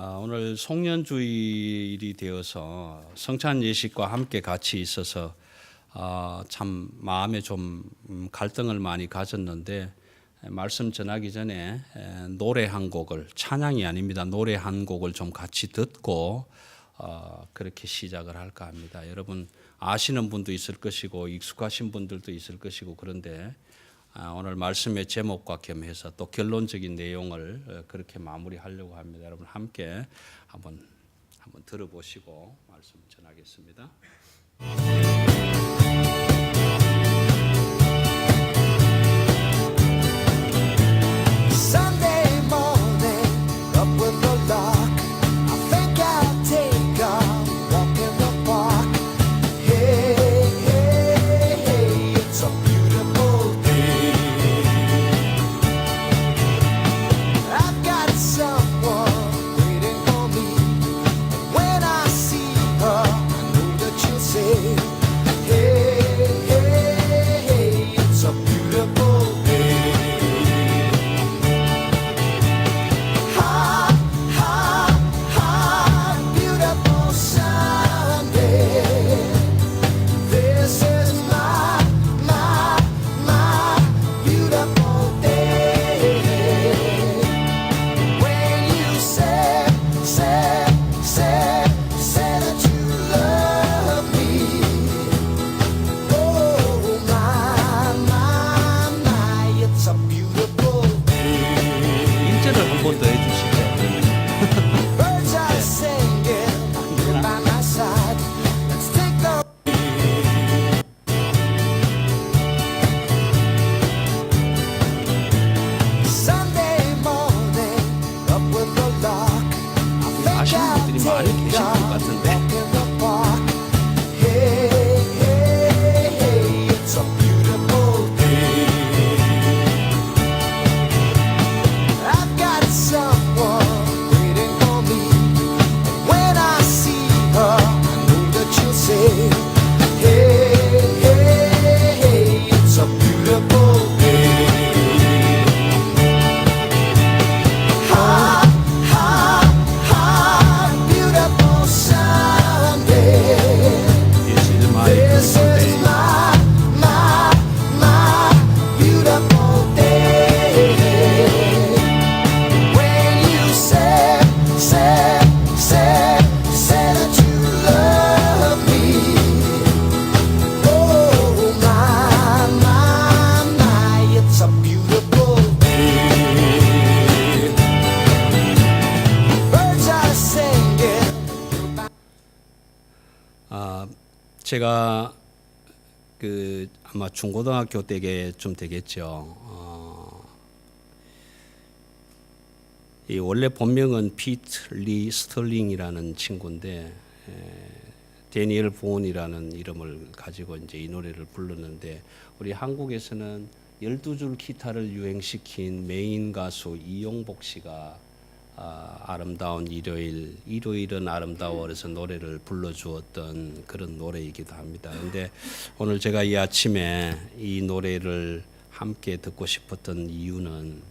아, 오늘 송년주일이 되어서 성찬 예식과 함께 같이 있어서 아, 참 마음에 좀 음, 갈등을 많이 가졌는데 에, 말씀 전하기 전에 에, 노래 한 곡을 찬양이 아닙니다. 노래 한 곡을 좀 같이 듣고 어, 그렇게 시작을 할까 합니다. 여러분 아시는 분도 있을 것이고 익숙하신 분들도 있을 것이고 그런데 아, 오늘 말씀의 제목과 겸해서 또 결론적인 내용을 어, 그렇게 마무리하려고 합니다. 여러분 함께 한번 한번 들어보시고 말씀 전하겠습니다. 제가 그 아마 중고등학교 때게 좀 되겠죠. 어, 이 원래 본명은 피트 리 스털링이라는 친구인데 에, 데니엘 본이라는 이름을 가지고 이제 이 노래를 불렀는데 우리 한국에서는 12줄 기타를 유행시킨 메인 가수 이용복 씨가 아, 아름다운 일요일, 일요일은 아름다워 그래서 노래를 불러주었던 그런 노래이기도 합니다. 근데 오늘 제가 이 아침에 이 노래를 함께 듣고 싶었던 이유는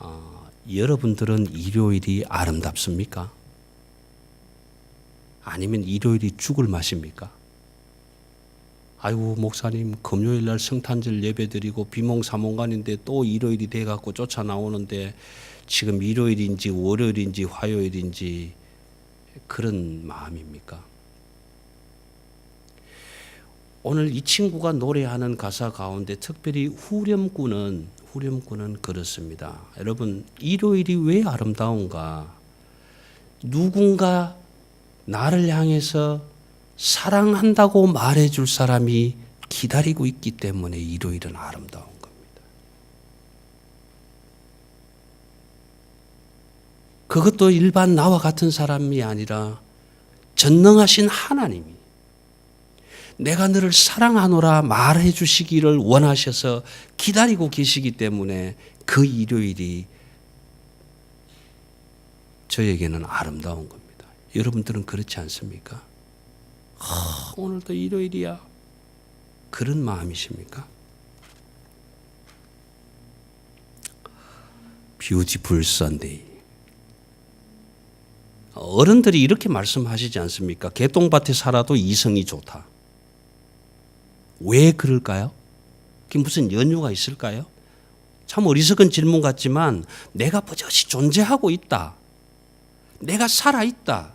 어, 여러분들은 일요일이 아름답습니까? 아니면 일요일이 죽을 맛입니까? 아이고 목사님 금요일 날 성탄절 예배 드리고 비몽사몽간인데 또 일요일이 돼 갖고 쫓아 나오는데 지금 일요일인지 월요일인지 화요일인지 그런 마음입니까? 오늘 이 친구가 노래하는 가사 가운데 특별히 후렴구는 후렴구는 그렇습니다. 여러분 일요일이 왜 아름다운가? 누군가 나를 향해서 사랑한다고 말해줄 사람이 기다리고 있기 때문에 일요일은 아름다운 겁니다. 그것도 일반 나와 같은 사람이 아니라 전능하신 하나님이 내가 너를 사랑하노라 말해 주시기를 원하셔서 기다리고 계시기 때문에 그 일요일이 저에게는 아름다운 겁니다. 여러분들은 그렇지 않습니까? 아, 오늘도 일요일이야. 그런 마음이십니까? Beautiful Sunday. 어른들이 이렇게 말씀하시지 않습니까? 개똥밭에 살아도 이성이 좋다. 왜 그럴까요? 그게 무슨 연유가 있을까요? 참 어리석은 질문 같지만 내가 버젓이 존재하고 있다. 내가 살아 있다.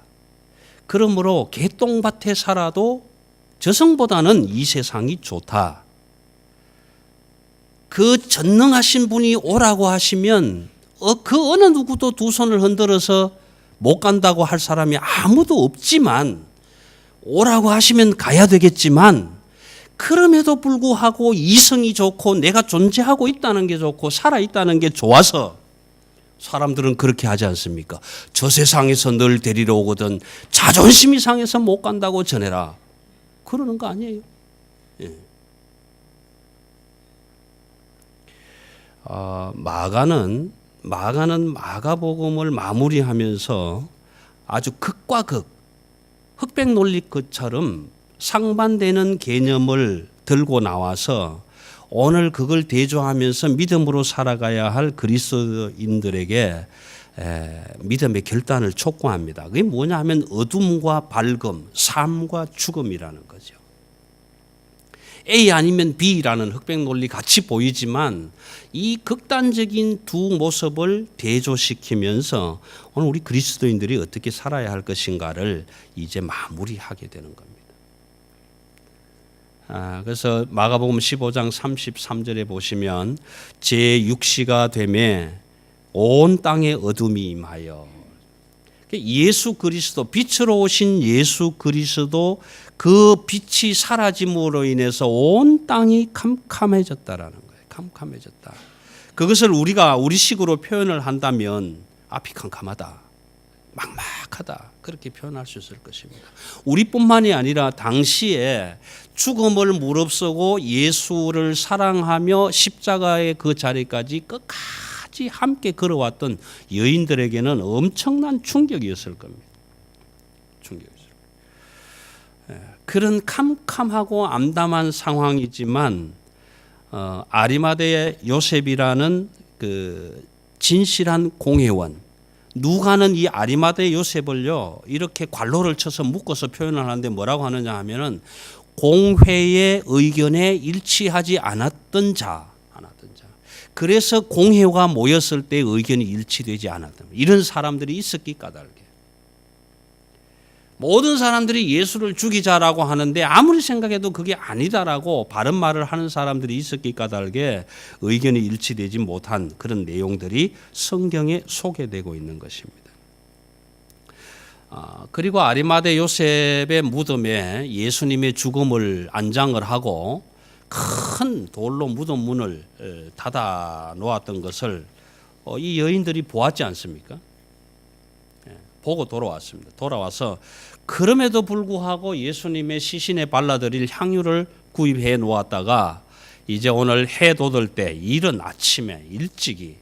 그러므로 개똥밭에 살아도 저승보다는 이 세상이 좋다. 그 전능하신 분이 오라고 하시면 어, 그 어느 누구도 두 손을 흔들어서 못 간다고 할 사람이 아무도 없지만 오라고 하시면 가야 되겠지만 그럼에도 불구하고 이성이 좋고 내가 존재하고 있다는 게 좋고 살아 있다는 게 좋아서 사람들은 그렇게 하지 않습니까? 저 세상에서 널 데리러 오거든 자존심이 상해서 못 간다고 전해라. 그러는 거 아니에요? 예. 어, 마가는 마가는 마가복음을 마무리하면서 아주 극과 극 흑백 논리처럼 상반되는 개념을 들고 나와서 오늘 그걸 대조하면서 믿음으로 살아가야 할 그리스도인들에게 에, 믿음의 결단을 촉구합니다. 그게 뭐냐 하면 어둠과 밝음, 삶과 죽음이라는 거죠. A 아니면 B라는 흑백 논리 같이 보이지만 이 극단적인 두 모습을 대조시키면서 오늘 우리 그리스도인들이 어떻게 살아야 할 것인가를 이제 마무리하게 되는 겁니다. 아, 그래서 마가복음 15장 33절에 보시면 제 육시가 되매 온 땅에 어둠이 임하여 예수 그리스도 빛으로 오신 예수 그리스도 그 빛이 사라짐으로 인해서 온 땅이 캄캄해졌다라는 거예요. 캄캄해졌다. 그것을 우리가 우리식으로 표현을 한다면 앞이 캄캄하다. 막막하다. 그렇게 표현할 수 있을 것입니다. 우리뿐만이 아니라 당시에 죽음을 무릅쓰고 예수를 사랑하며 십자가의 그 자리까지 끝까지 함께 걸어왔던 여인들에게는 엄청난 충격이었을 겁니다. 충격이었을 겁니다. 예, 그런 캄캄하고 암담한 상황이지만 어, 아리마대의 요셉이라는 그 진실한 공회원 누가는 이 아리마대 요셉을요 이렇게 관로를 쳐서 묶어서 표현을 하는데 뭐라고 하느냐 하면은 공회의 의견에 일치하지 않았던 자. 그래서 공회가 모였을 때 의견이 일치되지 않았던 이런 사람들이 있었기 까닭에 모든 사람들이 예수를 죽이자라고 하는데 아무리 생각해도 그게 아니다라고 바른 말을 하는 사람들이 있었기 까닭에 의견이 일치되지 못한 그런 내용들이 성경에 소개되고 있는 것입니다. 아, 그리고 아리마대 요셉의 무덤에 예수님의 죽음을 안장을 하고 큰 돌로 무덤 문을 에, 닫아 놓았던 것을 어, 이 여인들이 보았지 않습니까? 예, 보고 돌아왔습니다. 돌아와서 그럼에도 불구하고 예수님의 시신에 발라드릴 향유를 구입해 놓았다가 이제 오늘 해 돋을 때 이른 아침에 일찍이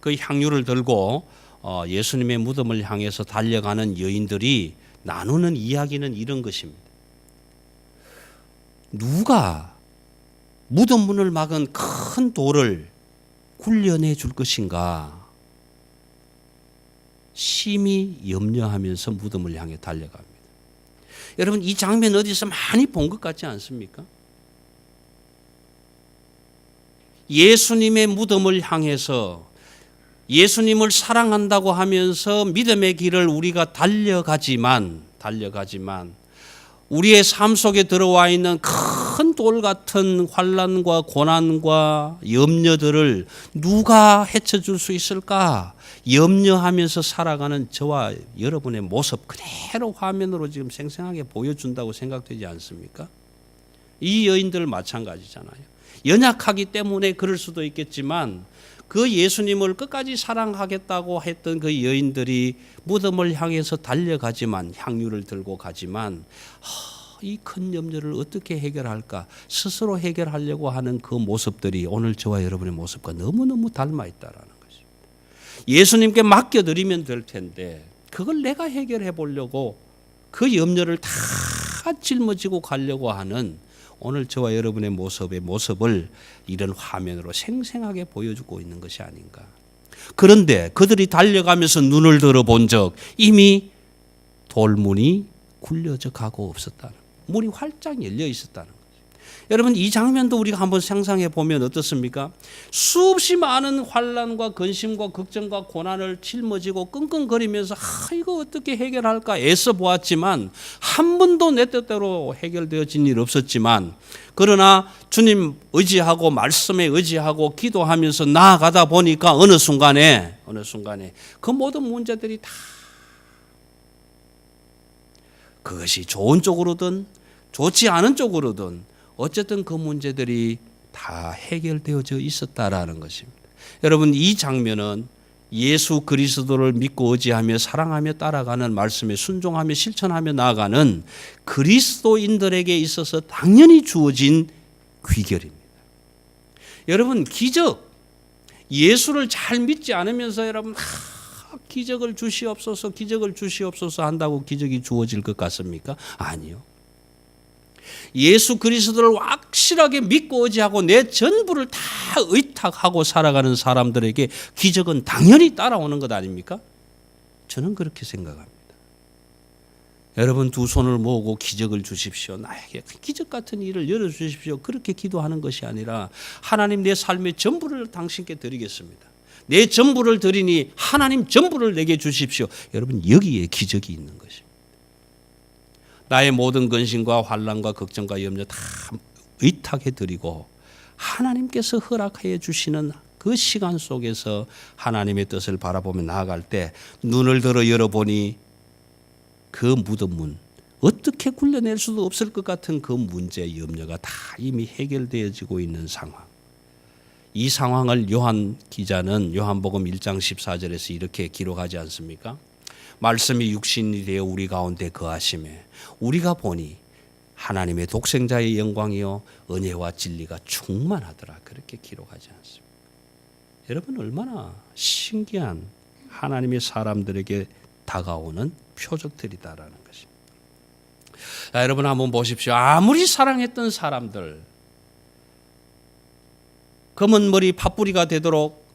그 향유를 들고 어, 예수님의 무덤을 향해서 달려가는 여인들이 나누는 이야기는 이런 것입니다. 누가 무덤 문을 막은 큰 돌을 굴려내 줄 것인가? 심히 염려하면서 무덤을 향해 달려갑니다. 여러분 이 장면 어디서 많이 본 것 같지 않습니까? 예수님의 무덤을 향해서 예수님을 사랑한다고 하면서 믿음의 길을 우리가 달려가지만 달려가지만 우리의 삶 속에 들어와 있는 큰 돌 같은 환란과 고난과 염려들을 누가 헤쳐 줄 수 있을까? 염려하면서 살아가는 저와 여러분의 모습 그대로 화면으로 지금 생생하게 보여준다고 생각되지 않습니까? 이 여인들 마찬가지잖아요. 연약하기 때문에 그럴 수도 있겠지만 그 예수님을 끝까지 사랑하겠다고 했던 그 여인들이 무덤을 향해서 달려가지만 향유를 들고 가지만 이 큰 염려를 어떻게 해결할까 스스로 해결하려고 하는 그 모습들이 오늘 저와 여러분의 모습과 너무너무 닮아 있다라는 것입니다. 예수님께 맡겨 드리면 될 텐데 그걸 내가 해결해 보려고 그 염려를 다 짊어지고 가려고 하는 오늘 저와 여러분의 모습의 모습을 이런 화면으로 생생하게 보여주고 있는 것이 아닌가. 그런데 그들이 달려가면서 눈을 들어 본 적 이미 돌문이 굴려져 가고 없었다는. 문이 활짝 열려 있었다는 거죠. 여러분 이 장면도 우리가 한번 상상해 보면 어떻습니까? 수없이 많은 환란과 근심과 걱정과 고난을 짊어지고 끙끙거리면서 아 이거 어떻게 해결할까 애써 보았지만 한 번도 내 뜻대로 해결되어진 일 없었지만 그러나 주님 의지하고 말씀에 의지하고 기도하면서 나아가다 보니까 어느 순간에 어느 순간에 그 모든 문제들이 다 그것이 좋은 쪽으로든 좋지 않은 쪽으로든 어쨌든 그 문제들이 다 해결되어져 있었다라는 것입니다. 여러분 이 장면은 예수 그리스도를 믿고 의지하며 사랑하며 따라가는 말씀에 순종하며 실천하며 나아가는 그리스도인들에게 있어서 당연히 주어진 귀결입니다. 여러분 기적 예수를 잘 믿지 않으면서 여러분 아, 기적을 주시옵소서 기적을 주시옵소서 한다고 기적이 주어질 것 같습니까? 아니요. 예수 그리스도를 확실하게 믿고 의지하고 내 전부를 다 의탁하고 살아가는 사람들에게 기적은 당연히 따라오는 것 아닙니까? 저는 그렇게 생각합니다. 여러분 두 손을 모으고 기적을 주십시오. 나에게 기적 같은 일을 열어 주십시오. 그렇게 기도하는 것이 아니라 하나님 내 삶의 전부를 당신께 드리겠습니다. 내 전부를 드리니 하나님 전부를 내게 주십시오. 여러분 여기에 기적이 있는 것입니다. 나의 모든 근심과 환란과 걱정과 염려 다 의탁해 드리고 하나님께서 허락해 주시는 그 시간 속에서 하나님의 뜻을 바라보며 나아갈 때 눈을 들어 열어보니 그 무덤 문 어떻게 굴려낼 수도 없을 것 같은 그 문제 염려가 다 이미 해결되어지고 있는 상황. 이 상황을 요한 기자는 요한복음 1장 14절에서 이렇게 기록하지 않습니까? 말씀이 육신이 되어 우리 가운데 거하심에 우리가 보니 하나님의 독생자의 영광이요 은혜와 진리가 충만하더라 그렇게 기록하지 않습니까? 여러분 얼마나 신기한 하나님의 사람들에게 다가오는 표적들이다라는 것입니다. 자, 여러분 한번 보십시오. 아무리 사랑했던 사람들 검은 머리 팥뿌리가 되도록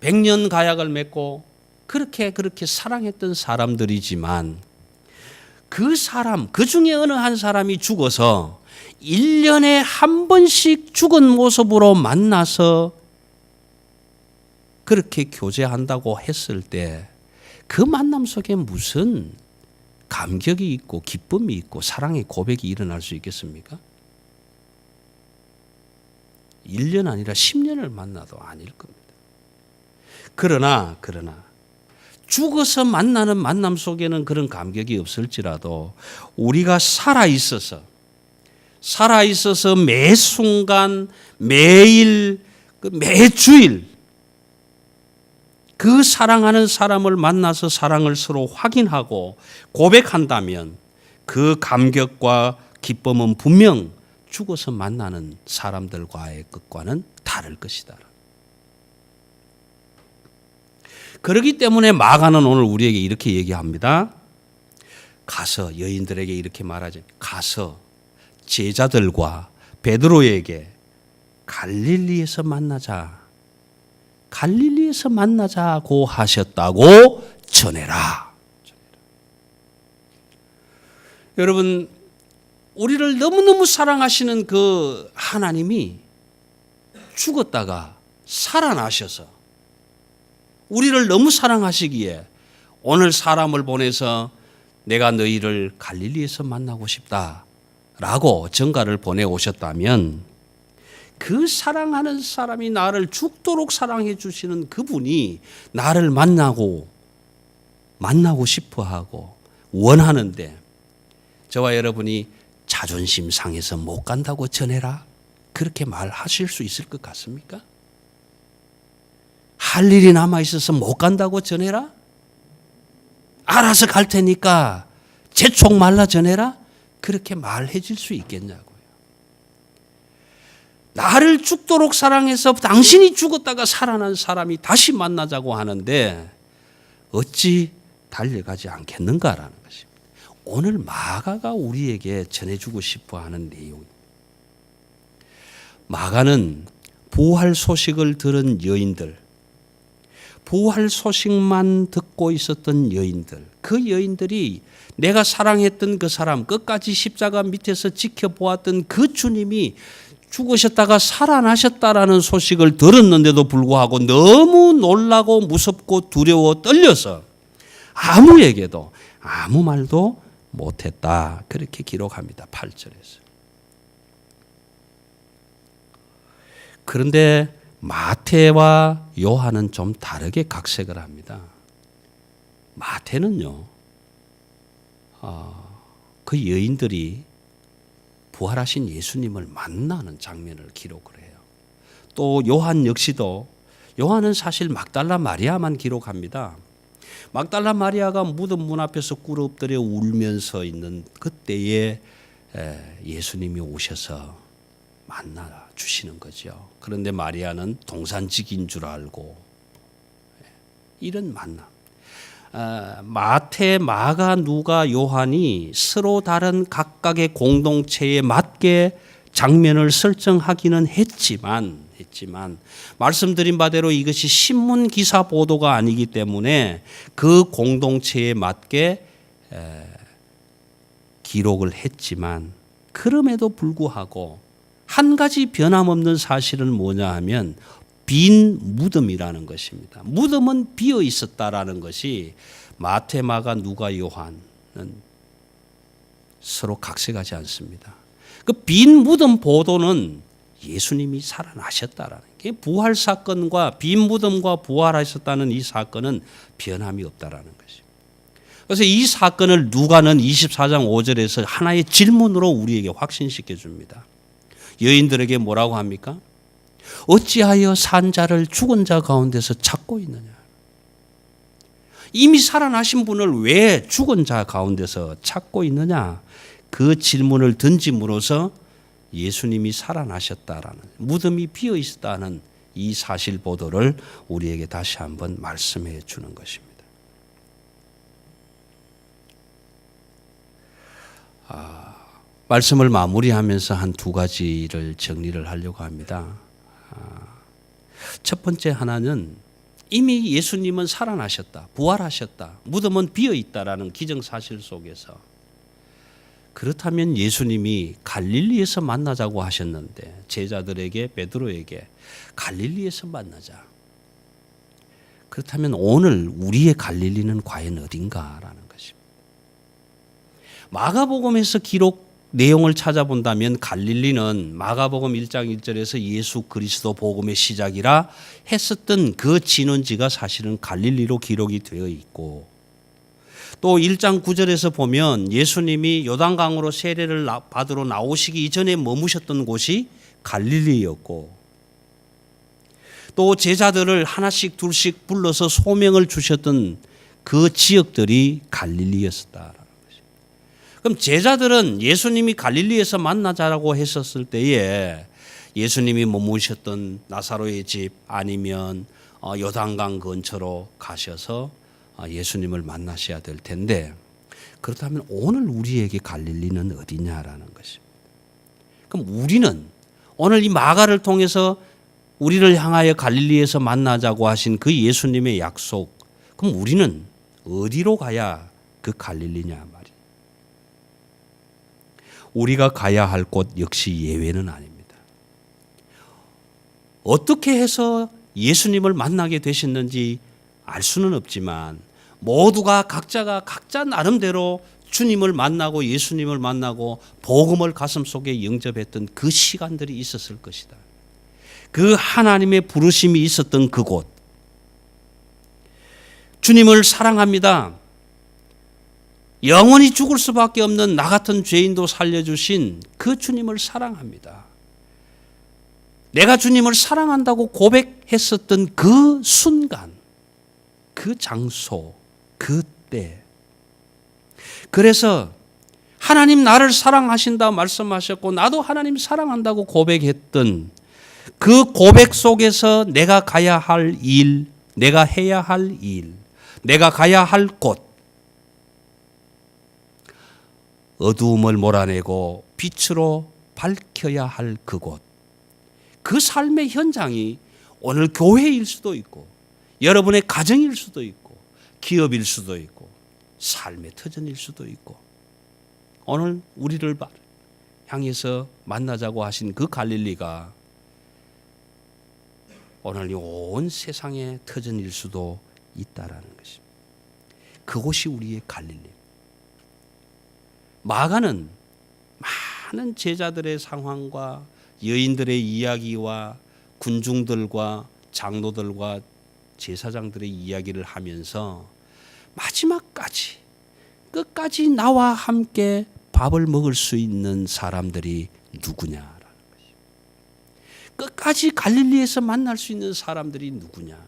백년 가약을 맺고 그렇게 그렇게 사랑했던 사람들이지만 그 사람 그 중에 어느 한 사람이 죽어서 1년에 한 번씩 죽은 모습으로 만나서 그렇게 교제한다고 했을 때 그 만남 속에 무슨 감격이 있고 기쁨이 있고 사랑의 고백이 일어날 수 있겠습니까? 1년 아니라 10년을 만나도 아닐 겁니다. 그러나 그러나 죽어서 만나는 만남 속에는 그런 감격이 없을지라도 우리가 살아 있어서 살아 있어서 매 순간 매일 그 매주일 그 사랑하는 사람을 만나서 사랑을 서로 확인하고 고백한다면 그 감격과 기쁨은 분명 죽어서 만나는 사람들과의 것과는 다를 것이다. 그렇기 때문에 마가는 오늘 우리에게 이렇게 얘기합니다. 가서 여인들에게 이렇게 말하죠. 가서 제자들과 베드로에게 갈릴리에서 만나자. 갈릴리에서 만나자고 하셨다고 전해라. 여러분 우리를 너무너무 사랑하시는 그 하나님이 죽었다가 살아나셔서 우리를 너무 사랑하시기에 오늘 사람을 보내서 내가 너희를 갈릴리에서 만나고 싶다 라고 전가를 보내 오셨다면 그 사랑하는 사람이 나를 죽도록 사랑해 주시는 그분이 나를 만나고 만나고 싶어 하고 원하는데 저와 여러분이 자존심 상해서 못 간다고 전해라. 그렇게 말하실 수 있을 것 같습니까? 할 일이 남아 있어서 못 간다고 전해라? 알아서 갈 테니까 재촉 말라 전해라? 그렇게 말해 줄 수 있겠냐고요. 나를 죽도록 사랑해서 당신이 죽었다가 살아난 사람이 다시 만나자고 하는데 어찌 달려가지 않겠는가라는 것입니다. 오늘 마가가 우리에게 전해주고 싶어 하는 내용입니다. 마가는 부활 소식을 들은 여인들, 부활 소식만 듣고 있었던 여인들, 그 여인들이 내가 사랑했던 그 사람, 끝까지 십자가 밑에서 지켜보았던 그 주님이 죽으셨다가 살아나셨다라는 소식을 들었는데도 불구하고 너무 놀라고 무섭고 두려워 떨려서 아무에게도 아무 말도 못했다. 그렇게 기록합니다. 8절에서. 그런데 마태와 요한은 좀 다르게 각색을 합니다. 마태는요, 어, 그 여인들이 부활하신 예수님을 만나는 장면을 기록을 해요. 또 요한 역시도 요한은 사실 막달라 마리아만 기록합니다. 막달라 마리아가 무덤 문 앞에서 꿇어 엎드려 울면서 있는 그때에 에, 예수님이 오셔서 만나 주시는 거죠. 그런데 마리아는 동산직인 줄 알고 예, 이런 만남. 아, 마태, 마가, 누가, 요한이 서로 다른 각각의 공동체에 맞게 장면을 설정하기는 했지만 했지만 말씀드린 바대로 이것이 신문 기사 보도가 아니기 때문에 그 공동체에 맞게 에, 기록을 했지만 그럼에도 불구하고 한 가지 변함없는 사실은 뭐냐 하면 빈 무덤이라는 것입니다. 무덤은 비어 있었다라는 것이 마테, 마가, 누가, 요한은 서로 각색하지 않습니다. 그 빈 무덤 보도는 예수님이 살아나셨다라는 게 부활 사건과 빈 무덤과 부활하셨다는 이 사건은 변함이 없다라는 것입니다. 그래서 이 사건을 누가는 24장 5절에서 하나의 질문으로 우리에게 확신시켜 줍니다. 여인들에게 뭐라고 합니까? 어찌하여 산 자를 죽은 자 가운데서 찾고 있느냐? 이미 살아나신 분을 왜 죽은 자 가운데서 찾고 있느냐? 그 질문을 던짐으로써 예수님이 살아나셨다라는 무덤이 비어 있었다는 이 사실 보도를 우리에게 다시 한번 말씀해 주는 것입니다. 아, 말씀을 마무리하면서 한 두 가지를 정리를 하려고 합니다. 아, 첫 번째 하나는 이미 예수님은 살아나셨다, 부활하셨다, 무덤은 비어 있다라는 기정 사실 속에서 그렇다면 예수님이 갈릴리에서 만나자고 하셨는데 제자들에게 베드로에게 갈릴리에서 만나자. 그렇다면 오늘 우리의 갈릴리는 과연 어딘가라는 것입니다. 마가복음에서 기록 내용을 찾아본다면 갈릴리는 마가복음 1장 1절에서 예수 그리스도 복음의 시작이라 했었던 그 진원지가 사실은 갈릴리로 기록이 되어 있고 또 1장 9절에서 보면 예수님이 요단강으로 세례를 나- 받으러 나오시기 이전에 머무셨던 곳이 갈릴리였고 또 제자들을 하나씩 둘씩 불러서 소명을 주셨던 그 지역들이 갈릴리였었다라는 것입니다. 그럼 제자들은 예수님이 갈릴리에서 만나자라고 했었을 때에 예수님이 머무셨던 나사로의 집 아니면 어, 요단강 근처로 가셔서 아, 예수님을 만나셔야 될 텐데 그렇다면 오늘 우리에게 갈릴리는 어디냐라는 것입니다. 그럼 우리는 오늘 이 마가를 통해서 우리를 향하여 갈릴리에서 만나자고 하신 그 예수님의 약속 그럼 우리는 어디로 가야 그 갈릴리냐 말이에요. 우리가 가야 할 곳 역시 예외는 아닙니다. 어떻게 해서 예수님을 만나게 되셨는지 알 수는 없지만 모두가 각자가 각자 나름대로 주님을 만나고 예수님을 만나고 복음을 가슴 속에 영접했던 그 시간들이 있었을 것이다. 그 하나님의 부르심이 있었던 그곳. 주님을 사랑합니다. 영원히 죽을 수밖에 없는 나 같은 죄인도 살려주신 그 주님을 사랑합니다. 내가 주님을 사랑한다고 고백했었던 그 순간, 그 장소, 그때. 그래서 하나님 나를 사랑하신다 말씀하셨고 나도 하나님 사랑한다고 고백했던 그 고백 속에서 내가 가야 할 일, 내가 해야 할 일, 내가 가야 할 곳, 어두움을 몰아내고 빛으로 밝혀야 할 그곳, 그 삶의 현장이 오늘 교회일 수도 있고 여러분의 가정일 수도 있고 기업일 수도 있고 삶의 터전일 수도 있고 오늘 우리를 바- 향해서 만나자고 하신 그 갈릴리가 오늘 이온 세상의 터전일 수도 있다라는 것입니다. 그곳이 우리의 갈릴리. 마가는 많은 제자들의 상황과 여인들의 이야기와 군중들과 장로들과 제사장들의 이야기를 하면서 마지막까지 끝까지 나와 함께 밥을 먹을 수 있는 사람들이 누구냐라는 것이. 끝까지 갈릴리에서 만날 수 있는 사람들이 누구냐?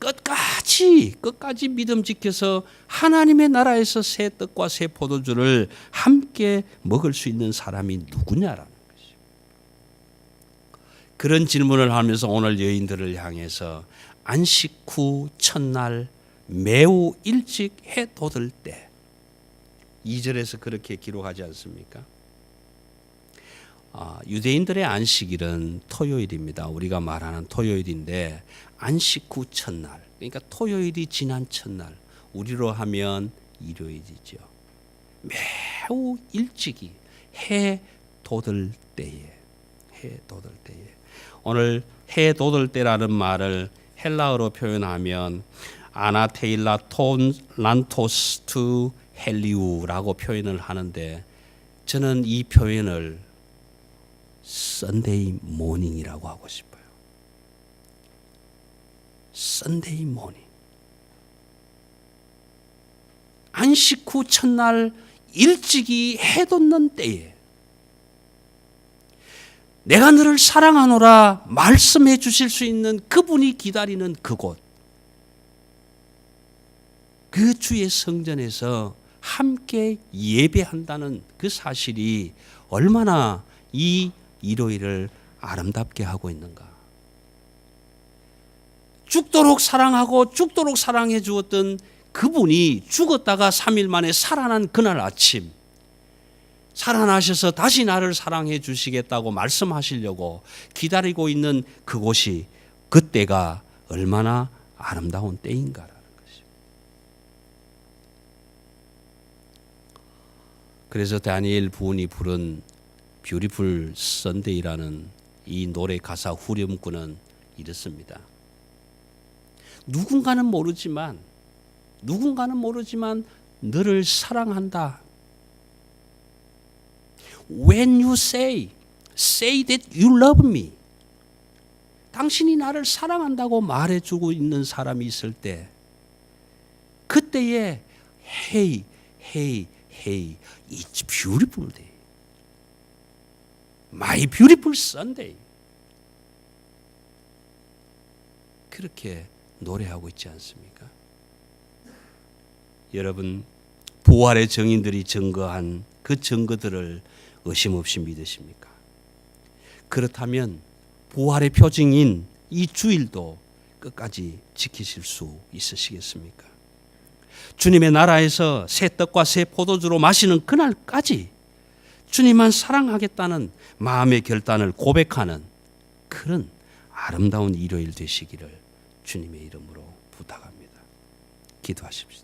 끝까지 끝까지 믿음 지켜서 하나님의 나라에서 새 떡과 새 포도주를 함께 먹을 수 있는 사람이 누구냐라는 것이죠. 그런 질문을 하면서 오늘 여인들을 향해서 안식 후 첫날 매우 일찍 해 돋을 때 2절에서 그렇게 기록하지 않습니까? 아, 유대인들의 안식일은 토요일입니다. 우리가 말하는 토요일인데 안식 후 첫날, 그러니까 토요일이 지난 첫날, 우리로 하면 일요일이죠. 매우 일찍이 해 돋을 때에, 해 돋을 때에. 오늘 해 돋을 때라는 말을 헬라어로 표현하면 아나테일라 톤 란토스 투 헬리우라고 표현을 하는데 저는 이 표현을 썬데이 모닝이라고 하고 싶어요. 썬데이 모닝. 안식 후 첫날 일찍이 해 돋는 때에 내가 너를 사랑하노라 말씀해 주실 수 있는 그분이 기다리는 그곳. 그 주의 성전에서 함께 예배한다는 그 사실이 얼마나 이 일요일을 아름답게 하고 있는가. 죽도록 사랑하고 죽도록 사랑해 주었던 그분이 죽었다가 3일 만에 살아난 그날 아침 살아나셔서 다시 나를 사랑해 주시겠다고 말씀하시려고 기다리고 있는 그곳이 그때가 얼마나 아름다운 때인가라는 것이죠. 그래서 다니엘 부인이 부른 뷰티풀 선데이라는 이 노래 가사 후렴구는 이렇습니다. 누군가는 모르지만 누군가는 모르지만 너를 사랑한다. When you say say that you love me. 당신이 나를 사랑한다고 말해주고 있는 사람이 있을 때 그때에 hey hey hey it's beautiful day. My beautiful Sunday. 그렇게 노래하고 있지 않습니까? 여러분 부활의 증인들이 증거한 그 증거들을 의심 없이 믿으십니까? 그렇다면 부활의 표징인 이 주일도 끝까지 지키실 수 있으시겠습니까? 주님의 나라에서 새 떡과 새 포도주로 마시는 그날까지 주님만 사랑하겠다는 마음의 결단을 고백하는 그런 아름다운 일요일 되시기를 주님의 이름으로 부탁합니다. 기도하십시다.